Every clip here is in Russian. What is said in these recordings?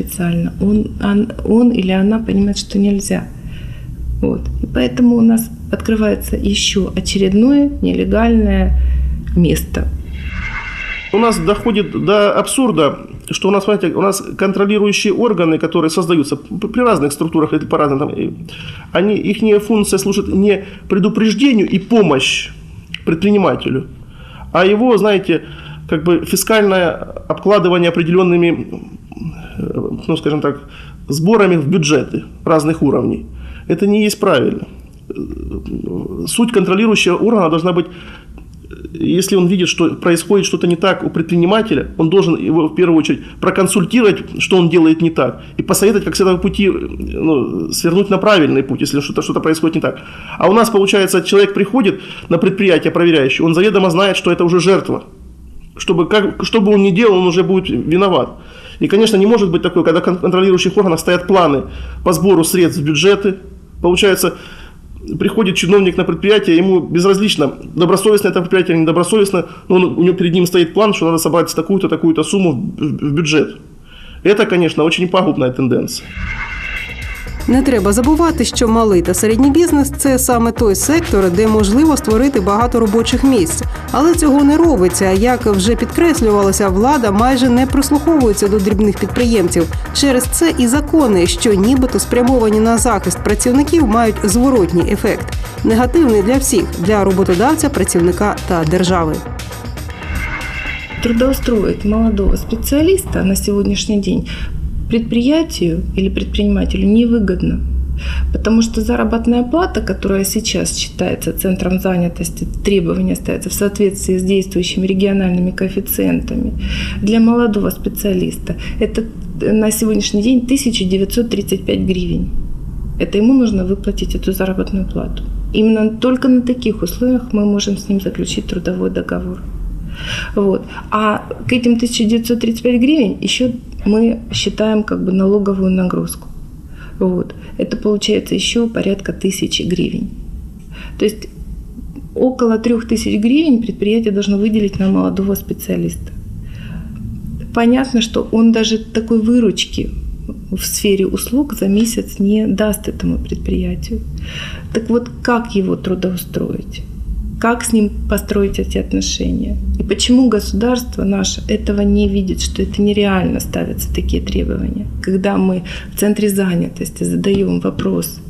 официально, он, он, он или она понимает, что нельзя. Вот. И поэтому у нас открывается еще очередное нелегальное место. У нас доходит до абсурда, что у нас, знаете, у нас контролирующие органы, которые создаются при разных структурах, это по-разному, они, их функция служит не предупреждению и помощь предпринимателю, а его, знаете, как бы фискальное обкладывание определенными, ну, скажем так, сборами в бюджеты разных уровней. Это не есть правильно. Суть контролирующего органа должна быть если он видит, что происходит что-то не так у предпринимателя, он должен его в первую очередь проконсультировать, что он делает не так, и посоветовать, как с этого пути ну, свернуть на правильный путь, если что-то что происходит не так. А у нас, получается, человек приходит на предприятие проверяющий, он заведомо знает, что это уже жертва. Чтобы, как, что бы он ни делал, он уже будет виноват. И, конечно, не может быть такое, когда контролирующих органах стоят планы по сбору средств в бюджеты. Получается, приходит чиновник на предприятие, ему безразлично, добросовестно это предприятие или недобросовестно, но он, у него перед ним стоит план, что надо собрать такую-то, такую-то сумму в, в бюджет. Это, конечно, очень пагубная тенденция. Не треба забувати, що малий та середній бізнес це саме той сектор, де можливо створити багато робочих місць. Але цього не робиться. Як вже підкреслювалося, влада майже не прислуховується до дрібних підприємців. Через це і закони, що нібито спрямовані на захист працівників, мають зворотній ефект негативний для всіх для роботодавця, працівника та держави. Трудоустроить молодого специалиста на сегодняшний день предприятию или предпринимателю невыгодно. Потому что заработная плата, которая сейчас считается центром занятости, требования ставятся в соответствии с действующими региональными коэффициентами, для молодого специалиста это на сегодняшний день 1935 гривен. Это ему нужно выплатить эту заработную плату. Именно только на таких условиях мы можем с ним заключить трудовой договор. Вот. А к этим 1935 гривен еще мы считаем как бы налоговую нагрузку. Вот. Это получается еще порядка тысячи гривен. То есть около трех тысяч гривен предприятие должно выделить на молодого специалиста. Понятно, что он даже такой выручки в сфере услуг за месяц не даст этому предприятию. Так вот, как его трудоустроить? Как с ним построить эти отношения. И почему государство наше этого не видит, что это нереально ставятся такие требования. Когда мы в центре занятости задаем вопрос,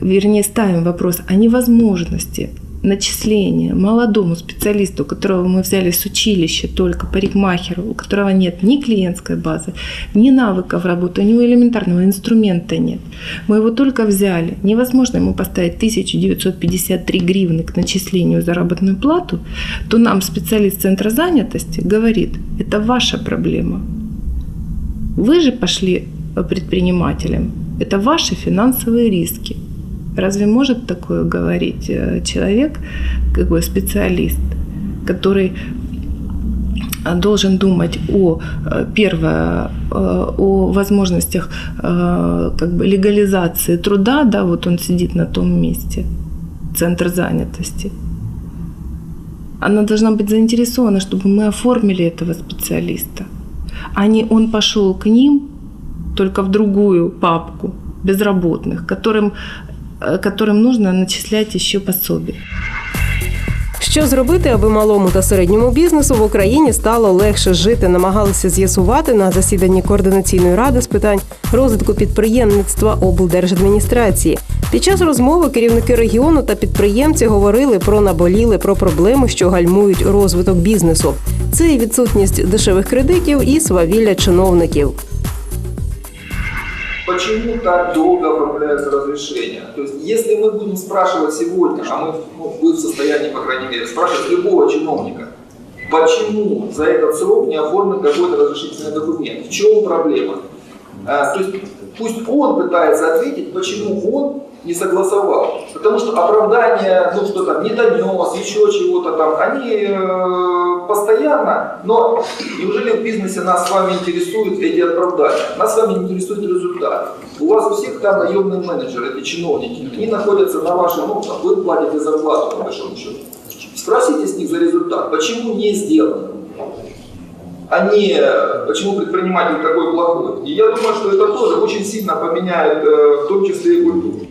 вернее ставим вопрос о невозможности начисление молодому специалисту, которого мы взяли с училища, только парикмахеру, у которого нет ни клиентской базы, ни навыков работы, ни элементарного инструмента нет. Мы его только взяли. Невозможно ему поставить 1953 гривны к начислению заработную плату, то нам специалист центра занятости говорит, это ваша проблема. Вы же пошли предпринимателем. Это ваши финансовые риски. Разве может такое говорить э, человек, как бы специалист, который э, должен думать о э, первое о возможностях как бы легализации труда, да, вот он сидит на том месте, центр занятости. Она должна быть заинтересована, чтобы мы оформили этого специалиста, а не он пошел к ним только в другую папку безработных, которым Э, которым нужно начислять еще пособие. Що зробити, аби малому та середньому бізнесу в Україні стало легше жити, намагалися з'ясувати на засіданні координаційної ради з питань розвитку підприємництва облдержадміністрації. Під час розмови керівники регіону та підприємці говорили про наболіли про проблеми, що гальмують розвиток бізнесу. Це і відсутність дешевих кредитів і свавілля чиновників. Почему так долго оформляются разрешения. То есть, если мы будем спрашивать сегодня, а мы ну, вы в состоянии, по крайней мере, спрашивать любого чиновника, почему за этот срок не оформлен какой-то разрешительный документ, в чем проблема? А, то есть, пусть он пытается ответить, почему он не согласовал. Потому что оправдания, ну что там, не донес, еще чего-то там, они э, постоянно, но неужели в бизнесе нас с вами интересуют эти оправдания? Нас с вами интересует результат. У вас у всех там наемные менеджеры, эти чиновники, они находятся на вашем, ну, вы платите зарплату, по большому счету. Спросите с них за результат, почему не сделано. а не почему предприниматель такой плохой. И я думаю, что это тоже очень сильно поменяет э, в том числе и культуру.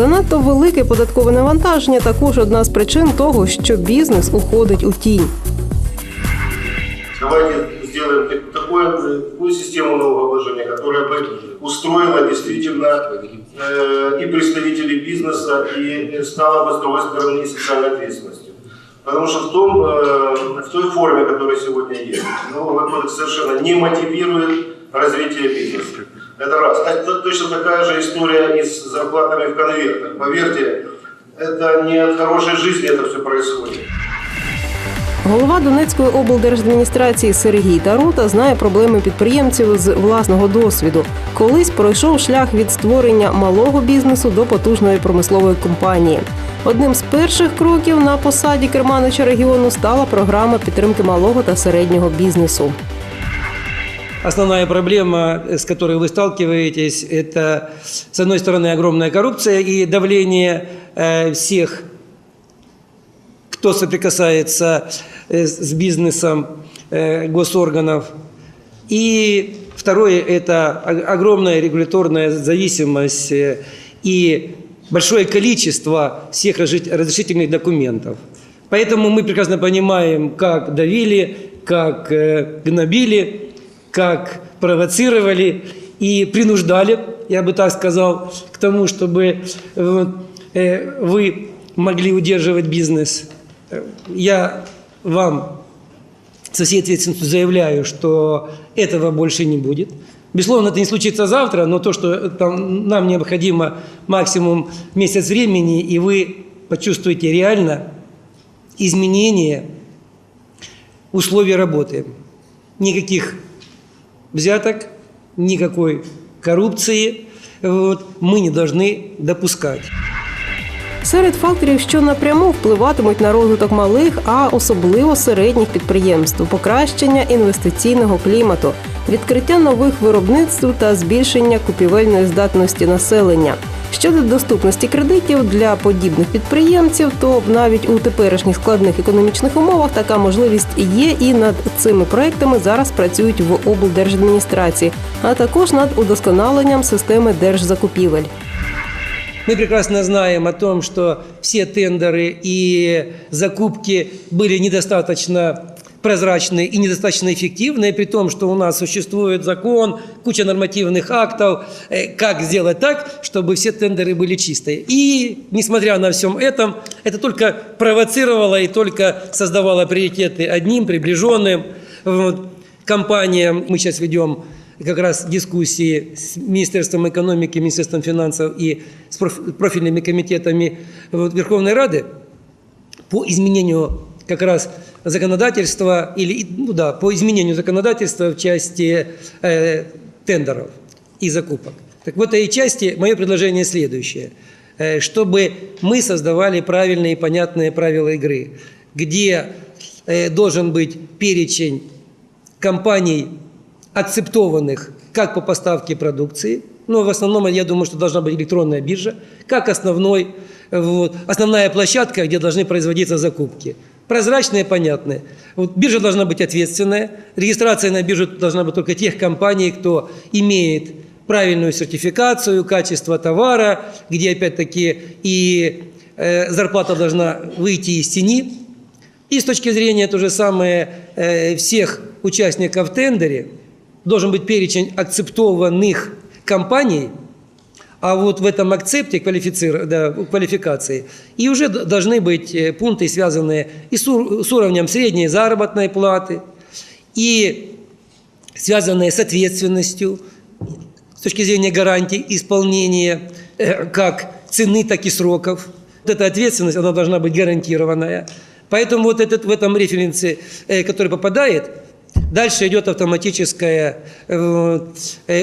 Занадто велике податкове навантаження також одна з причин того, що бізнес уходить у тінь. Давайте сделаем так- такое, такую систему налогообложения, которая бы устроила действительно э, и представителей бизнеса, и стала бы, с другой стороны, и социальной ответственностью. Потому что в, том, э, в той форме, которая сегодня есть, налоговый кодекс совершенно не мотивирует развитие бизнеса. Это раз. А Это точно такая же история и с зарплатами в конвертах. Поверьте, это не от хорошей жизни это все происходит. Голова Донецької облдержадміністрації Сергій Тарута знає проблеми підприємців з власного досвіду. Колись пройшов шлях від створення малого бізнесу до потужної промислової компанії. Одним з перших кроків на посаді керманича регіону стала програма підтримки малого та середнього бізнесу. Основная проблема, с которой вы сталкиваетесь, это, с одной стороны, огромная коррупция и давление э, всех, кто соприкасается э, с бизнесом э, госорганов. И второе – это огромная регуляторная зависимость и большое количество всех разреши- разрешительных документов. Поэтому мы прекрасно понимаем, как давили, как гнобили, как провоцировали и принуждали, я бы так сказал, к тому, чтобы э, э, вы могли удерживать бизнес. Э, Я вам со всей ответственностью заявляю, что этого больше не будет. Безусловно, это не случится завтра, но то, что там, нам необходимо максимум месяц времени, и вы почувствуете реально изменение условий работы. Никаких взяток, никакой коррупции вот, мы не должны допускать. Серед факторів, що напряму впливатимуть на розвиток малих, а особливо середніх підприємств, покращення інвестиційного клімату, відкриття нових виробництв та збільшення купівельної здатності населення. Щодо доступності кредитів для подібних підприємців, то навіть у теперішніх складних економічних умовах така можливість є, і над цими проектами зараз працюють в облдержадміністрації, а також над удосконаленням системи держзакупівель. Мы прекрасно знаем о том, что все тендеры и закупки были недостаточно прозрачные и недостаточно эффективные, при том, что у нас существует закон, куча нормативных актов, э, как сделать так, чтобы все тендеры были чистые. И, несмотря на всем этом, это только провоцировало и только создавало приоритеты одним, приближенным компаниям. Мы сейчас ведем как раз дискуссии с Министерством экономики, Министерством финансов и с проф- профильными комитетами Верховной Рады по изменению как раз законодательства или ну да, по изменению законодательства в части э, тендеров и закупок. Так в этой части мое предложение следующее, Э, чтобы мы создавали правильные и понятные правила игры, где э, должен быть перечень компаний, акцептованных как по поставке продукции, но в основном, я думаю, что должна быть электронная биржа, как основной, вот, основная площадка, где должны производиться закупки. Прозрачные, понятные. Вот биржа должна быть ответственная. Регистрация на биржу должна быть только тех компаний, кто имеет правильную сертификацию, качество товара, где опять-таки и э, зарплата должна выйти из тени. И с точки зрения то же самое э, всех участников в тендере должен быть перечень акцептованных компаний, а вот в этом акцепте квалифицир- да, квалификации и уже должны быть э, пункты, связанные и с, ур- с уровнем средней заработной платы, и связанные с ответственностью с точки зрения гарантий исполнения э, как цены, так и сроков. Вот эта ответственность, она должна быть гарантированная. Поэтому вот этот, в этом референсе, э, который попадает, дальше идет автоматическое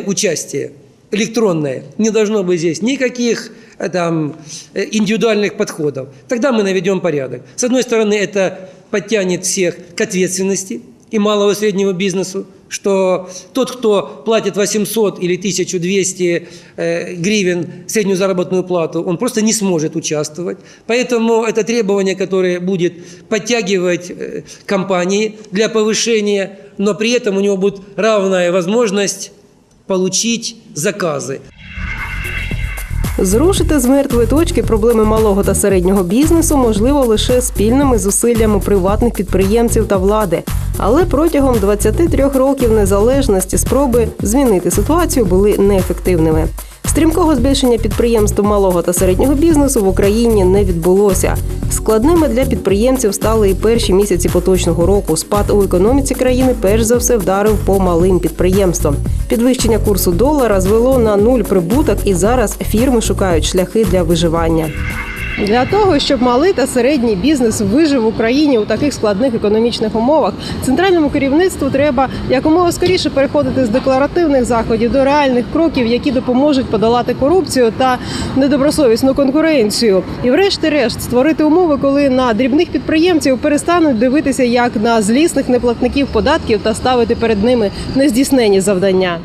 участие электронное. Не должно быть здесь никаких э, там, э, индивидуальных подходов. Тогда мы наведем порядок. С одной стороны, это подтянет всех к ответственности и малого и среднего бизнесу, что тот, кто платит 800 или 1200 э, гривен среднюю заработную плату, он просто не сможет участвовать. Поэтому это требование, которое будет подтягивать э, компании для повышения, но при этом у него будет равная возможность получить заказы. Зрушити з мертвої точки проблеми малого та середнього бізнесу можливо лише спільними зусиллями приватних підприємців та влади. Але протягом 23 років незалежності спроби змінити ситуацію були неефективними. Стрімкого збільшення підприємств малого та середнього бізнесу в Україні не відбулося. Складними для підприємців стали і перші місяці поточного року. Спад у економіці країни перш за все вдарив по малим підприємствам. Підвищення курсу долара звело на нуль прибуток, і зараз фірми шукають шляхи для виживання. Для того щоб малий та середній бізнес вижив в Україні у таких складних економічних умовах, центральному керівництву треба якомога скоріше переходити з декларативних заходів до реальних кроків, які допоможуть подолати корупцію та недобросовісну конкуренцію. І, врешті-решт, створити умови, коли на дрібних підприємців перестануть дивитися як на злісних неплатників податків та ставити перед ними нездійснені завдання.